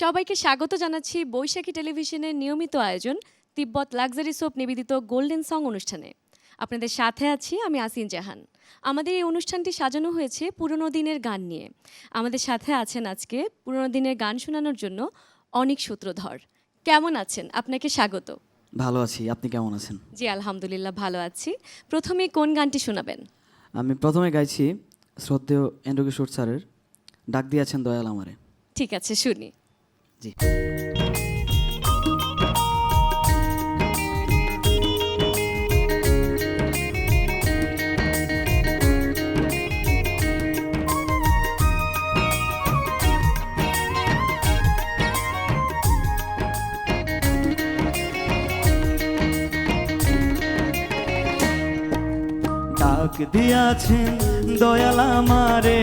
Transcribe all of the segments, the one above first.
সবাইকে স্বাগত জানাচ্ছি বৈশাখী টেলিভিশনের নিয়মিত আয়োজন তিব্বত লাক্সারি সোপ নিবেদিত গোল্ডেন সং অনুষ্ঠানে। আপনাদের সাথে আছি আমি আসিন জাহান। আমাদের এই অনুষ্ঠানটি সাজানো হয়েছে পুরনো দিনের গান নিয়ে। আমাদের সাথে আছেন আজকে পুরনো দিনের গান শোনানোর জন্য অনেক সূত্রধর। কেমন আছেন? আপনাকে স্বাগত। ভালো আছি আপনি কেমন আছেন? জি আলহামদুলিল্লাহ ভালো আছি। প্রথমে কোন গানটি শোনাবেন? আমি প্রথমে গাইছি শ্রদ্ধেয় এন্ড্রু কিশোর স্যারের ডাক দিয়েছেন দয়াল আমারে। ঠিক আছে শুনি। জি। ডাক দিয়াছেন দয়াল আমারে।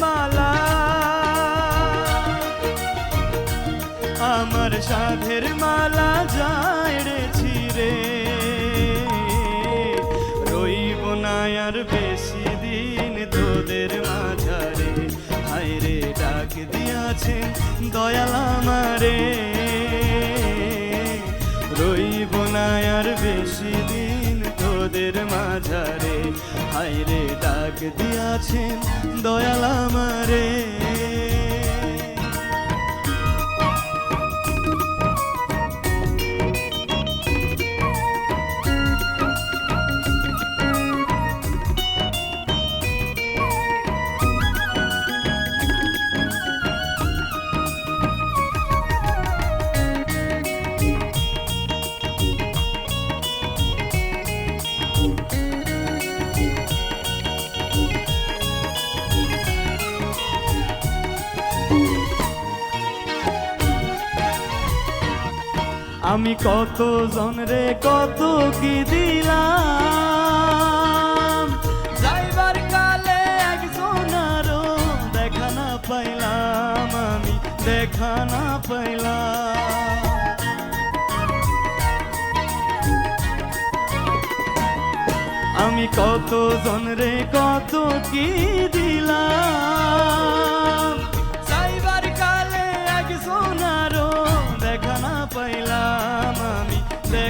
মালা। আমার সাধের মালা যায় রে ছিড়ে। রইব আর বেশি দিন তোদের মাঝারে। হায় রে, ডাক দিয়াছেন দয়াল আমারে। রইব না আর বেশি দিন তোদের মাঝারে। হায় ডাক দিয়াছেন দয়াল আমারে। আমি কত জনরে কত কি দিলাম? যাইবার কালে একজন আরও দেখা না পাইলাম, আমি দেখা না পাইলাম। আমি কত জনরে কত কি দিলাম?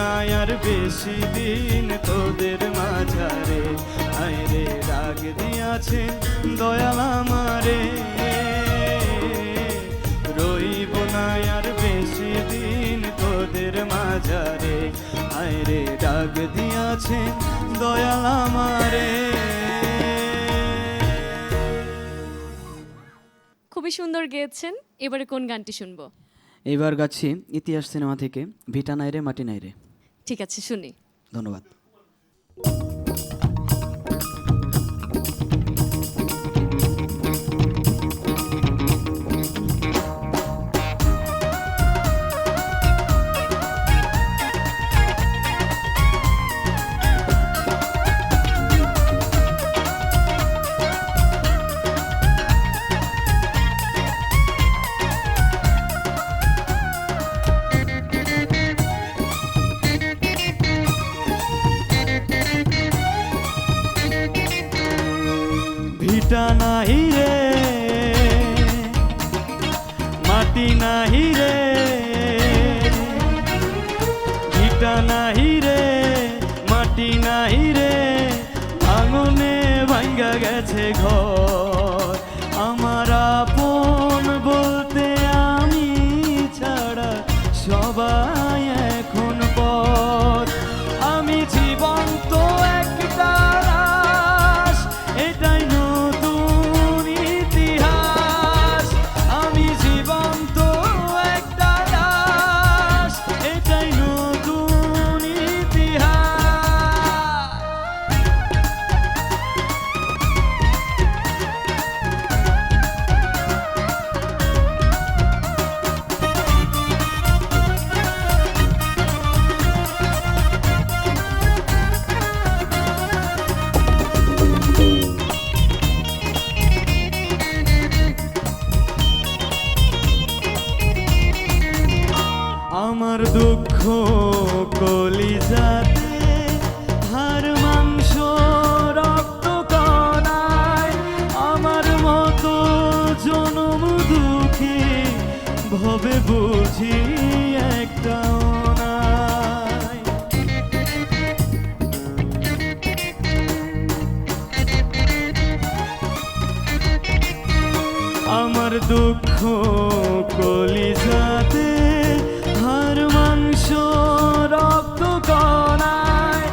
নাই আর বেশি দিন তোদের মাঝারে। আইরে রাগ দিয়াছে দয়াল আমারে। রইব নাই আর বেশি দিন তোদের মাঝারে। আইরে রাগ দিয়াছে দয়াল আমারে। খুবই সুন্দর গেয়েছেন। এবারে কোন গানটি শুনব? এবার গাছি ইতিহাস সিনেমা থেকে ভিটা নাইরে মাটি নাইরে ঠিক আছে শুনি। ধন্যবাদ। গেছে ঘর। কলিজাতে হার মাংস রক্ত কণায়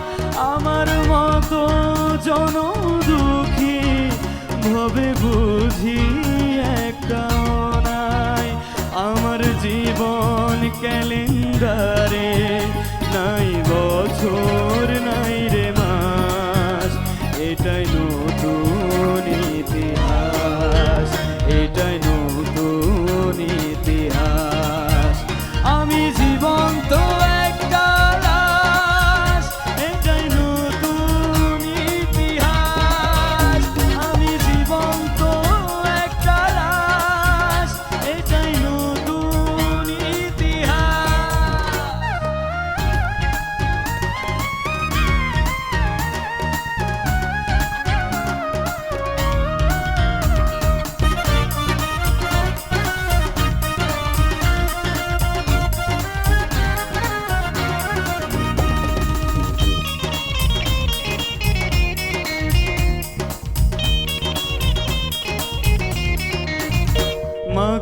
আমার মতো জন দুঃখী ভবে বুঝি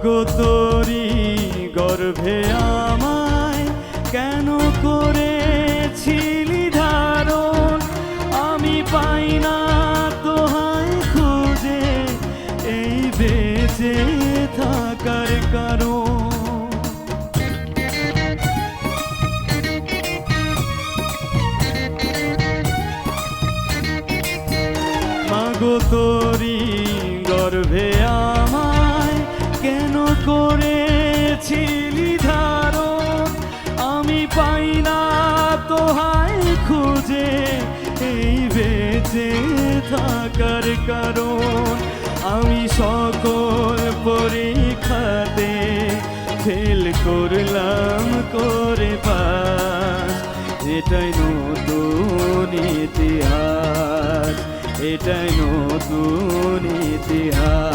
গো তোরি গর্ভে আমায় কেন করেছিলি ধারণ? আমি পাই না তোহায় খুঁজে, এই বেঁচে থাকার কারণ। গো তোরি গর্ভে নিয়েছিলি ধারণ আমি পাই না তোহায় খুঁজে, এই বেঁচে থাকার কারণ। আমি সকল পরীক্ষাতে ফেল করলাম করে পাস এটাই নতুন ইতিহাস, এটাই নতুন ইতিহাস।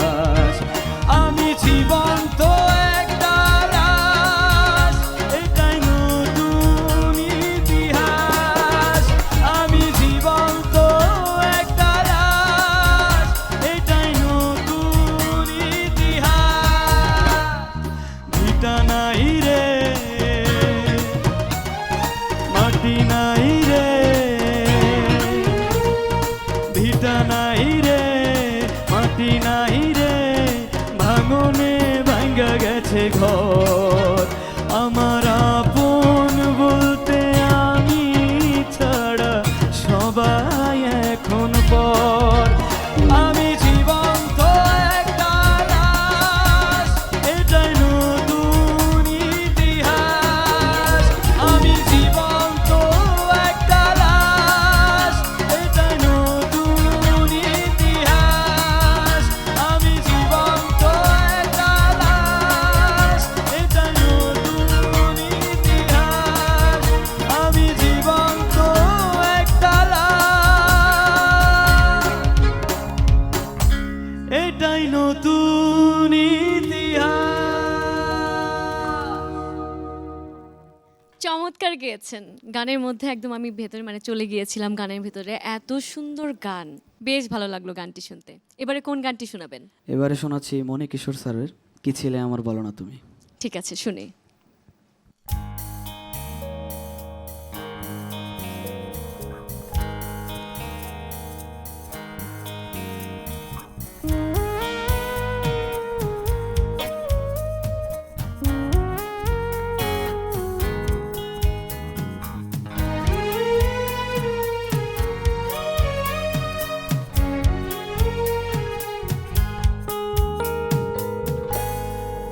গেয়েছেন গানের মধ্যে একদম আমি ভেতরে মানে চলে গিয়েছিলাম গানের ভেতরে। এত সুন্দর গান। বেশ ভালো লাগল গানটি শুনতে। এবারে কোন গানটি শোনাবেন? এবারে শোনাচ্ছি মনে কিশোর স্যারের কি ছিলে আমার বলো না তুমি ঠিক আছে শুনি।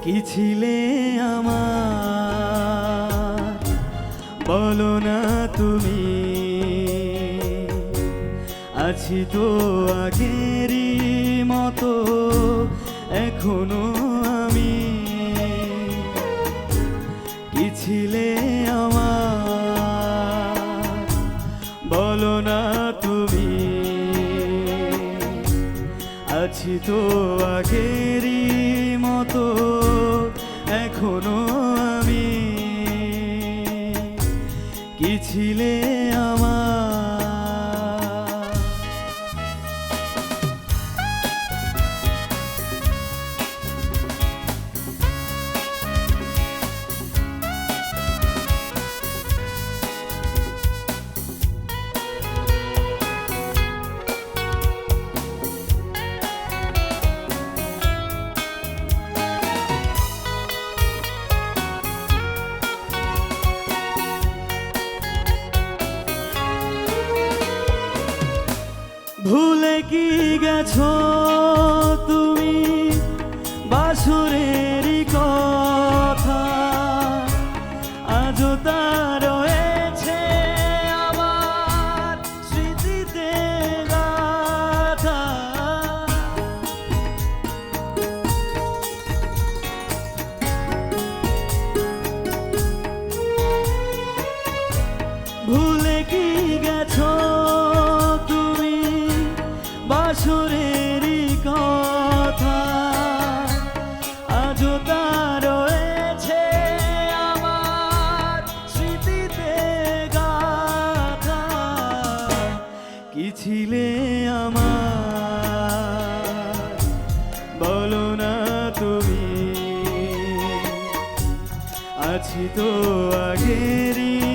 কি ছিলে আমার? বলো না তুমি। আছি তো আগেরই মতো এখনও তো আগেরই মতো এখনও আমি। কি ছিলে আমার গেছো? বলো না তুমি। আছি তো আগেরই।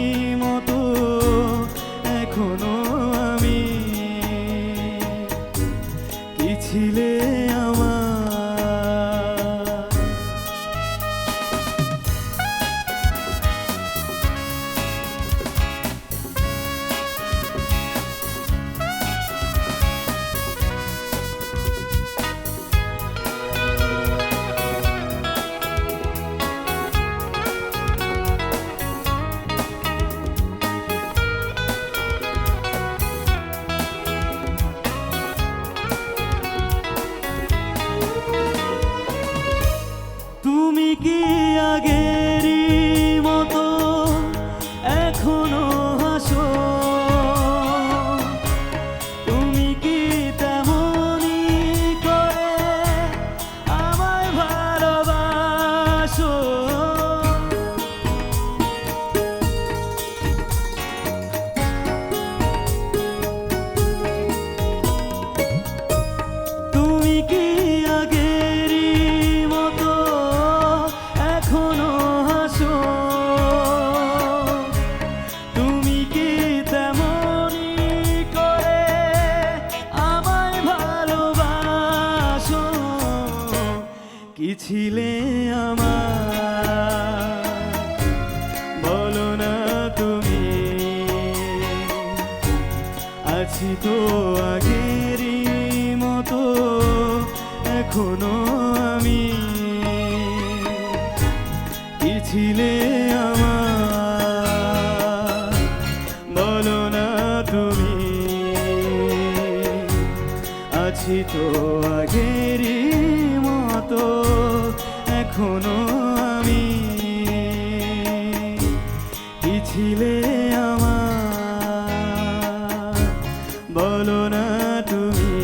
কি ছিলে বলো না তুমি আছি তো আগেরই মতো এখনও আমি। কি ছিলে এখনও আমি কি ছিলে আমার। বলো না তুমি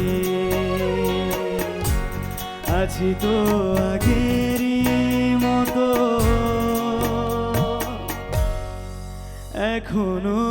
আছি তো আগেরই মতো। এখনও